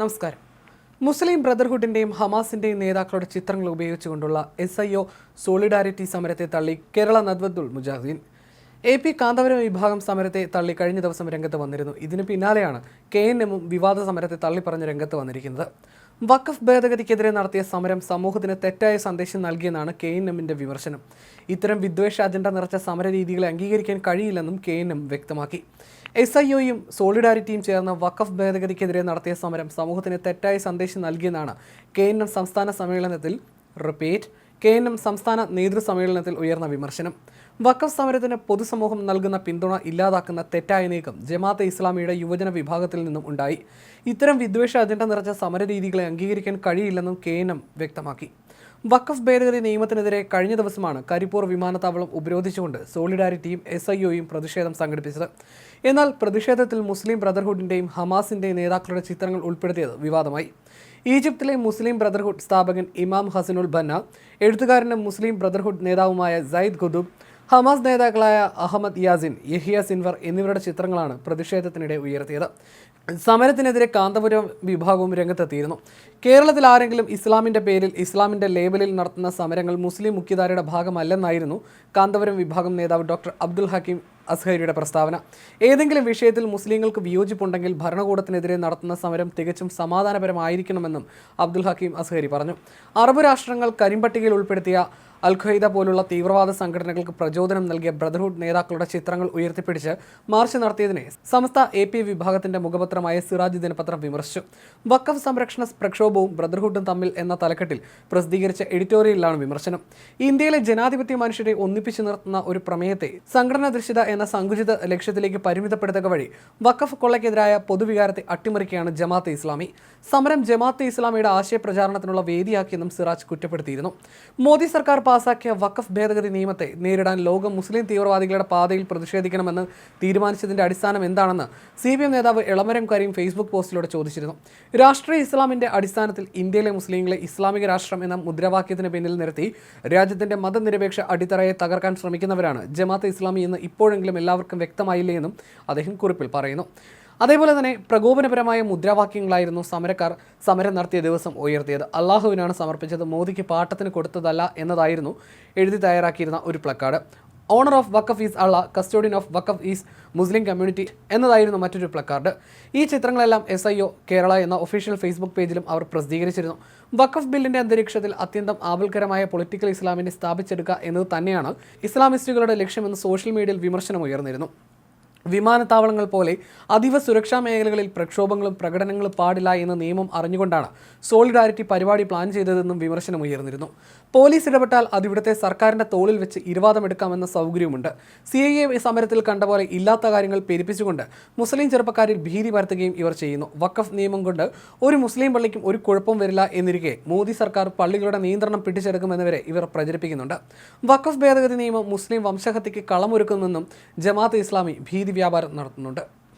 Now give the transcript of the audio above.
നമസ്കാരം. മുസ്ലിം ബ്രദർഹുഡിന്റെയും ഹമാസിന്റെയും നേതാക്കളുടെ ചിത്രങ്ങൾ ഉപയോഗിച്ചുകൊണ്ടുള്ള എസ് ഐ ഒ സോളിഡാരിറ്റി സമരത്തെ തള്ളി കേരള നദ്വത്തുൽ മുജാഹിദീൻ. എ പി കാന്തപുരം വിഭാഗം സമരത്തെ തള്ളി കഴിഞ്ഞ ദിവസം രംഗത്ത് വന്നിരുന്നു. ഇതിന് പിന്നാലെയാണ് കെ എൻ എമ്മും വിവാദ സമരത്തെ തള്ളിപ്പറഞ്ഞ് രംഗത്ത് വന്നിരിക്കുന്നത്. വഖഫ് ഭേദഗതിക്കെതിരെ നടത്തിയ സമരം സമൂഹത്തിന് തെറ്റായ സന്ദേശം നൽകിയെന്നാണ് കെ എൻ എമ്മിന്റെ വിമർശനം. ഇത്തരം വിദ്വേഷ അജണ്ട നിറച്ച സമര രീതികളെ അംഗീകരിക്കാൻ കഴിയില്ലെന്നും കെ എൻ എം വ്യക്തമാക്കി. എസ് ഐ ഒയും സോളിഡാരിറ്റിയും ചേർന്ന വഖഫ് ഭേദഗതിക്കെതിരെ നടത്തിയ സമരം സമൂഹത്തിന് തെറ്റായ സന്ദേശം നൽകിയെന്നാണ് കെ എൻ എം സംസ്ഥാന സമ്മേളനത്തിൽ റിപ്പീറ്റ് കെ എൻ എം സംസ്ഥാന നേതൃസമ്മേളനത്തിൽ ഉയർന്ന വിമർശനം. വഖഫ് സമരത്തിന് പൊതുസമൂഹം നൽകുന്ന പിന്തുണ ഇല്ലാതാക്കുന്ന തെറ്റായ നീക്കം ജമാഅത്തെ ഇസ്ലാമിയുടെ യുവജന വിഭാഗത്തിൽ നിന്നും ഉണ്ടായി. ഇത്തരം വിദ്വേഷ അജണ്ട നിറച്ച സമരരീതികളെ അംഗീകരിക്കാൻ കഴിയില്ലെന്നും കെ വ്യക്തമാക്കി. വഖഫ് ഭേദഗതി നിയമത്തിനെതിരെ കഴിഞ്ഞ ദിവസമാണ് കരിപ്പൂർ വിമാനത്താവളം ഉപരോധിച്ചുകൊണ്ട് സോളിഡാരിറ്റിയും എസ് ഐ ഒയും പ്രതിഷേധം സംഘടിപ്പിച്ചത്. എന്നാൽ പ്രതിഷേധത്തിൽ മുസ്ലിം ബ്രദർഹുഡിന്റെയും ഹമാസിന്റെയും നേതാക്കളുടെ ചിത്രങ്ങൾ ഉൾപ്പെടുത്തിയത് വിവാദമായി. ഈജിപ്തിലെ മുസ്ലിം ബ്രദർഹുഡ് സ്ഥാപകൻ ഇമാം ഹസനുൽ ബന്ന എഴുത്തുകാരനും മുസ്ലിം ബ്രദർഹുഡ് നേതാവുമായ സയ്യിദ് ഖുദൂബ് ഹമാസ് നേതാക്കളായ അഹമ്മദ് യാസിൻ യഹിയ സിൻവർ എന്നിവരുടെ ചിത്രങ്ങളാണ് പ്രതിഷേധത്തിനിടെ ഉയർത്തിയത്. സമരത്തിനെതിരെ കാന്തപുരം വിഭാഗവും രംഗത്തെത്തിയിരുന്നു. കേരളത്തിൽ ആരെങ്കിലും ഇസ്ലാമിന്റെ പേരിൽ ഇസ്ലാമിന്റെ ലേബലിൽ നടത്തുന്ന സമരങ്ങൾ മുസ്ലിം മുഖ്യധാരയുടെ ഭാഗമല്ലെന്നായിരുന്നു കാന്തപുരം വിഭാഗം നേതാവ് ഡോക്ടർ അബ്ദുൽ ഹക്കീം അസ്ഹരിയുടെ പ്രസ്താവന. ഏതെങ്കിലും വിഷയത്തിൽ മുസ്ലിങ്ങൾക്ക് വിയോജിപ്പുണ്ടെങ്കിൽ ഭരണകൂടത്തിനെതിരെ നടത്തുന്ന സമരം തികച്ചും സമാധാനപരമായിരിക്കണമെന്നും അബ്ദുൽ ഹക്കീം അസ്ഹരി പറഞ്ഞു. അറബ് രാഷ്ട്രങ്ങൾ കരിമ്പട്ടികയിൽ ഉൾപ്പെടുത്തിയ അൽ ഖയ്ദ പോലുള്ള തീവ്രവാദ സംഘടനകൾക്ക് പ്രചോദനം നൽകിയ ബ്രദർഹുഡ് നേതാക്കളുടെ ചിത്രങ്ങൾ ഉയർത്തിപ്പിടിച്ച് മാർച്ച് നടത്തിയതിനെ സമസ്ത എ പി വിഭാഗത്തിന്റെ മുഖപത്രമായ സിറാജ് ദിനപത്രം വിമർശിച്ചു. വക്കഫ് സംരക്ഷണ പ്രക്ഷോഭവും ബ്രദർഹുഡും തമ്മിൽ എന്ന തലക്കെട്ടിൽ പ്രസിദ്ധീകരിച്ച എഡിറ്റോറിയലിലാണ് വിമർശനം. ഇന്ത്യയിലെ ജനാധിപത്യ മനുഷ്യരെ ഒന്നിപ്പിച്ചു നിർത്തുന്ന ഒരു പ്രമേയത്തെ സംഘടനാധിഷ്ഠിത എന്ന സങ്കുചിത ലക്ഷ്യത്തിലേക്ക് പരിമിതപ്പെടുത്തുക വഴി വക്കഫ് കൊള്ളയ്ക്കെതിരായ പൊതുവികാരത്തെ അട്ടിമറിക്കുകയാണ് ജമാഅത്തെ ഇസ്ലാമി. സമരം ജമാഅത്തെ ഇസ്ലാമിയുടെ ആശയപ്രചാരണത്തിനുള്ള വേദിയാക്കിയെന്നും സിറാജ് കുറ്റപ്പെടുത്തിയിരുന്നു. മോദി സർക്കാർ പാസാക്കിയ വഖഫ് ഭേദഗതി നിയമത്തെ നേരിടാൻ ലോകം മുസ്ലിം തീവ്രവാദികളുടെ പാതയിൽ പ്രതിഷേധിക്കണമെന്ന് തീരുമാനിച്ചതിന്റെ അടിസ്ഥാനം എന്താണെന്ന് സി പി എം നേതാവ് എളമരം കരീം ഫേസ്ബുക്ക് പോസ്റ്റിലൂടെ ചോദിച്ചിരുന്നു. രാഷ്ട്രീയ ഇസ്ലാമിന്റെ അടിസ്ഥാനത്തിൽ ഇന്ത്യയിലെ മുസ്ലിങ്ങളെ ഇസ്ലാമിക രാഷ്ട്രം എന്ന മുദ്രാവാക്യത്തിന് പിന്നിൽ നിർത്തി രാജ്യത്തിന്റെ മതനിരപേക്ഷ അടിത്തറയെ തകർക്കാൻ ശ്രമിക്കുന്നവരാണ് ജമാഅത്തെ ഇസ്ലാമി എന്ന് ഇപ്പോഴെങ്കിലും എല്ലാവർക്കും വ്യക്തമായില്ലേ എന്നും അദ്ദേഹം കുറിപ്പിൽ പറയുന്നു. അതേപോലെ തന്നെ പ്രകോപനപരമായ മുദ്രാവാക്യങ്ങളായിരുന്നു സമരക്കാർ സമരം നടത്തിയ ദിവസം ഉയർത്തിയത്. അള്ളാഹുവിനാണ് സമർപ്പിച്ചത് മോദിക്ക് പാട്ടത്തിന് കൊടുത്തതല്ല എന്നതായിരുന്നു എഴുതി തയ്യാറാക്കിയിരുന്ന ഒരു placard. Owner of waqf is Allah custodian of waqf is Muslim community എന്നതായിരുന്നു മറ്റൊരു പ്ലക്കാർഡ്. ഈ ചിത്രങ്ങളെല്ലാം എസ് ഐ ഒ കേരള എന്ന ഒഫീഷ്യൽ ഫേസ്ബുക്ക് പേജിലും അവർ പ്രസിദ്ധീകരിച്ചിരുന്നു. വക്കഫ് ബില്ലിന്റെ അന്തരീക്ഷത്തിൽ അത്യന്തം ആപൽക്കരമായ പൊളിറ്റിക്കൽ ഇസ്ലാമിനെ സ്ഥാപിച്ചെടുക്കുക എന്നത് തന്നെയാണ് ഇസ്ലാമിസ്റ്റുകളുടെ ലക്ഷ്യമെന്ന് സോഷ്യൽ മീഡിയയിൽ വിമർശനം ഉയർന്നിരുന്നു. വിമാനത്താവളങ്ങൾ പോലെ അതീവ സുരക്ഷാ മേഖലകളിൽ പ്രക്ഷോഭങ്ങളും പ്രകടനങ്ങളും പാടില്ല എന്ന നിയമം അറിഞ്ഞുകൊണ്ടാണ് സോളിഡാരിറ്റി പരിപാടി പ്ലാൻ ചെയ്തതെന്നും വിമർശനം ഉയർന്നിരുന്നു. പോലീസ് ഇടപെട്ടാൽ അതിവിടുത്തെ സർക്കാരിന്റെ തോളിൽ വെച്ച് ഇരുവാദമെടുക്കാമെന്ന സൗകര്യമുണ്ട് സി ഐ എ സമരത്തിൽ കണ്ട പോലെ ഇല്ലാത്ത കാര്യങ്ങൾ പെരുപ്പിച്ചുകൊണ്ട് മുസ്ലിം ചെറുപ്പക്കാരിൽ ഭീതി പരത്തുകയും ഇവർ ചെയ്യുന്നു. വഖഫ് നിയമം കൊണ്ട് ഒരു മുസ്ലിം പള്ളിക്കും ഒരു കുഴപ്പം വരില്ല എന്നിരിക്കെ മോദി സർക്കാർ പള്ളികളുടെ നിയന്ത്രണം പിടിച്ചെടുക്കുമെന്നവരെ ഇവർ പ്രചരിപ്പിക്കുന്നുണ്ട്. വഖഫ് ഭേദഗതി നിയമം മുസ്ലിം വംശഹത്യയ്ക്ക് കളമൊരുക്കുമെന്നും ജമാഅത്ത് ഇസ്ലാമി ഭീതി വ്യാപാരം നടത്തുന്നുണ്ട്